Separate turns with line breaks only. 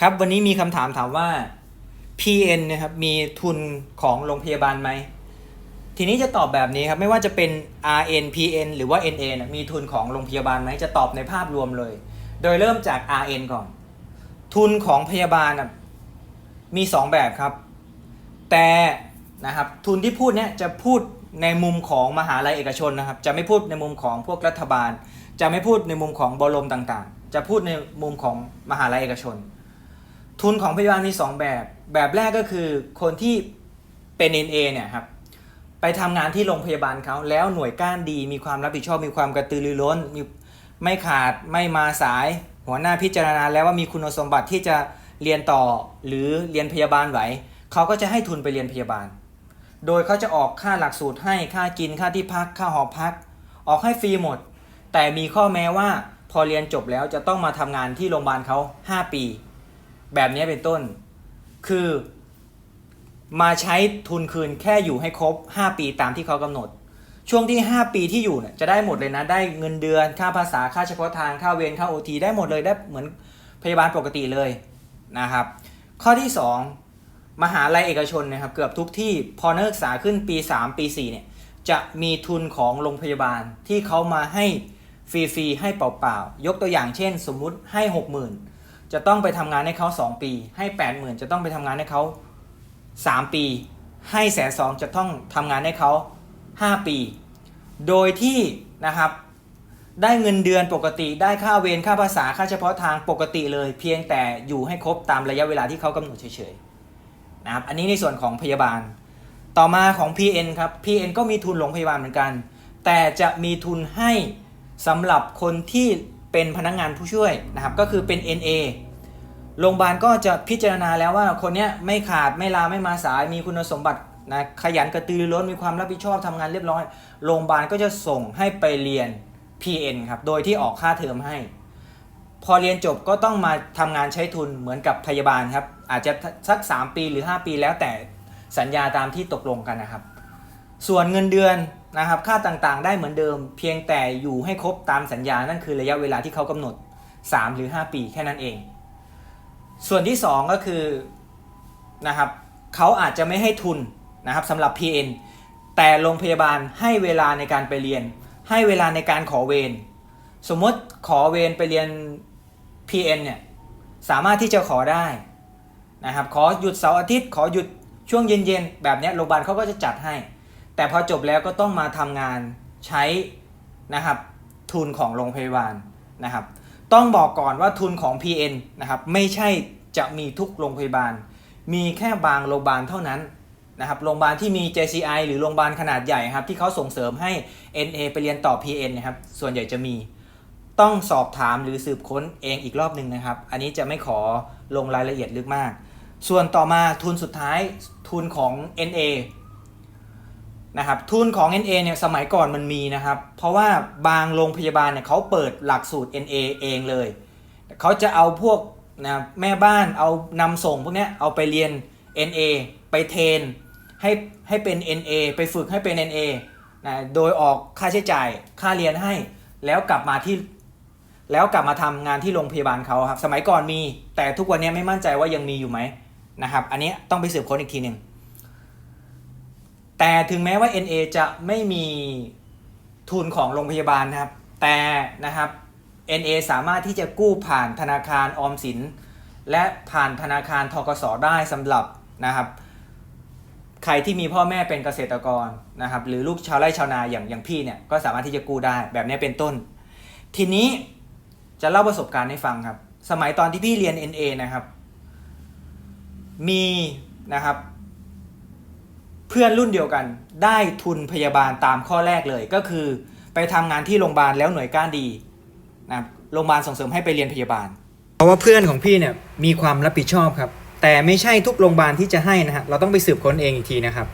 ครับวันนี้มีคำถามถามว่า PN นะครับมีทุนของโรงพยาบาลไหม ทีนี้จะตอบแบบนี้ครับ ไม่ว่าจะเป็น RN PN หรือว่า NA นะมีทุนของโรงพยาบาลไหมจะตอบในภาพรวมเลย โดยเริ่มจาก RN ก่อน ทุนของพยาบาลนะมี 2 แบบครับ แต่นะครับทุนที่พูดเนี่ยจะพูดในมุมของมหาลัยเอกชนนะครับ จะไม่พูดในมุมของพวกรัฐบาล จะไม่พูดในมุมของบรมต่างๆ จะพูดในมุมของมหาลัยเอกชน ทุนของพยาบาลมี 2 แบบ แบบแรกก็คือคนที่เป็น NA เนี่ยครับไปทำงานที่โรงพยาบาลเขาแล้วหน่วยก้านดีมีความรับผิดชอบมีความกระตือรือร้นมีไม่ขาดไม่มาสาย หัวหน้าพิจารณาแล้วว่ามีคุณสมบัติที่จะเรียนต่อหรือเรียนพยาบาลไหวเขาก็จะให้ทุนไปเรียนพยาบาล โดยเขาจะออกค่าหลักสูตรให้ค่ากินค่าที่พักค่าหอพัก ออกให้ฟรีหมด แต่มีข้อแม้ว่าพอเรียนจบแล้วจะต้องมาทำงานที่โรงพยาบาลเขา5 ปี แบบนี้เป็นต้น คือมาใช้ทุนคืนแค่อยู่ให้ครบ 5 ปีตามที่เขากำหนด ช่วงที่ 5 ปีที่อยู่เนี่ยจะได้หมดเลยนะ ได้เงินเดือนค่าภาษาค่าเฉพาะทางค่าเวรค่าโอทีได้หมดเลยได้เหมือนพยาบาลปกติเลยนะครับ ข้อที่ 2 มหาลัยเอกชนนะครับ เกือบทุกที่พอนักศึกษาขึ้นปี 3 ปี 4 เนี่ยจะมีทุนของโรงพยาบาลที่เขามาให้ฟรีๆให้เปล่าๆยกตัวอย่างเช่น สมมุติให้ 60,000 จะต้องไปทำงานให้เขา 2 ปี ให้80,000จะต้องไปทำงานให้เขา 3 ปี ให้แสนสองจะต้องทำงานให้เขา 5 ปี โดยที่นะครับได้เงินเดือนปกติได้ค่าเวรค่าภาษาค่าเฉพาะทางปกติเลย เพียงแต่อยู่ให้ครบตามระยะเวลาที่เขากำหนดเฉยๆนะครับอันนี้ในส่วนของพยาบาล ต่อมาของ PN ครับ PN ก็มีทุนโรงพยาบาลเหมือนกัน แต่จะมีทุนให้สำหรับคนที่ เป็นพนักงานผู้ช่วยนะครับก็คือเป็น NA โรงพยาบาลก็จะพิจารณาแล้วว่าคนนี้ไม่ขาดไม่ลาไม่มาสายมีคุณสมบัตินะขยันกระตือรือร้นมีความรับผิดชอบทำงานเรียบร้อย โรงพยาบาลก็จะส่งให้ไปเรียน PN ครับโดยที่ออกค่าเทอมให้ พอเรียนจบก็ต้องมาทำงานใช้ทุนเหมือนกับพยาบาลครับอาจจะสัก 3 ปีหรือ 5 ปีแล้วแต่สัญญาตามที่ตกลงกันนะครับ ส่วนเงินเดือนนะครับค่าต่างๆ ได้เหมือนเดิม เพียงแต่อยู่ให้ครบตามสัญญานั่นคือระยะเวลาที่เขากำหนด 3 หรือ 5 ปีแค่นั้นเอง ส่วนที่ 2 ก็คือนะครับเขาอาจจะไม่ให้ทุนนะครับสำหรับ PN แต่โรงพยาบาลให้เวลาในการไปเรียน ให้เวลาในการขอเวรสมมติขอเวรไปเรียน PN เนี่ยสามารถที่จะขอได้นะครับขอหยุดเสาร์อาทิตย์ ขอหยุดช่วงเย็นๆ แบบนี้โรงพยาบาลเขาก็จะจัดให้ แต่พอจบแล้วก็ต้องมาทำงานใช้นะครับทุนของโรงพยาบาลนะครับ ต้องบอกก่อนว่าทุนของ PN นะครับไม่ใช่จะมีทุกโรงพยาบาล มีแค่บางโรงพยาบาลเท่านั้นนะครับโรงพยาบาลที่มี JCI หรือโรงพยาบาลขนาดใหญ่ครับที่เขาส่งเสริมให้ NA ไปเรียนต่อ PN นะครับส่วนใหญ่จะมีต้องสอบถามหรือสืบค้นเองอีกรอบหนึ่งนะครับ อันนี้จะไม่ขอลงรายละเอียดลึกมาก ส่วนต่อมาทุนสุดท้ายทุนของ NA นะครับทุนของ NA เนี่ยสมัยก่อนมันมีนะครับ เพราะว่าบางโรงพยาบาลเนี่ยเขาเปิดหลักสูตร NA เองเลย เขาจะเอาพวกนะแม่บ้านเอานำส่งพวกนี้เอาไปเรียน NA ไปเทรนให้ให้เป็น NA ไปฝึกให้เป็น NA นะโดยออกค่าใช้จ่ายค่าเรียนให้ แล้วกลับมาที่แล้วกลับมาทำงานที่โรงพยาบาลเขาครับ สมัยก่อนมี แต่ทุกวันนี้ไม่มั่นใจว่ายังมีอยู่ไหมนะครับ อันนี้ต้องไปสืบค้นอีกทีหนึ่ง แต่ถึงแม้ว่า NA จะไม่มีทุนของโรงพยาบาลนะครับ แต่นะครับ NA สามารถที่จะกู้ผ่านธนาคารออมสิน และผ่านธนาคารทกสได้สำหรับนะครับ ใครที่มีพ่อแม่เป็นเกษตรกรนะครับ หรือลูกชาวไร่ชาวนาอย่างอย่างพี่เนี่ยก็สามารถที่จะกู้ได้แบบนี้เป็นต้น ทีนี้จะเล่าประสบการณ์ให้ฟังครับ สมัยตอนที่พี่เรียน NA นะครับ มีนะครับ พื่อนรุ่นเดียวกัน ได้ทุนพยาบาลตามข้อแรกเลยก็คือ ไปทำงานที่โรงพยาบาลแล้วหน่วยก้านดีนะโรงพยาบาลส่งเสริมให้ไปเรียนพยาบาล เพราะว่าเพื่อนของพี่เนี่ยมีความรับผิดชอบครับ แต่ไม่ใช่ทุกโรงพยาบาลที่จะให้นะฮะเราต้องไปสืบค้นเองอีกทีนะครับ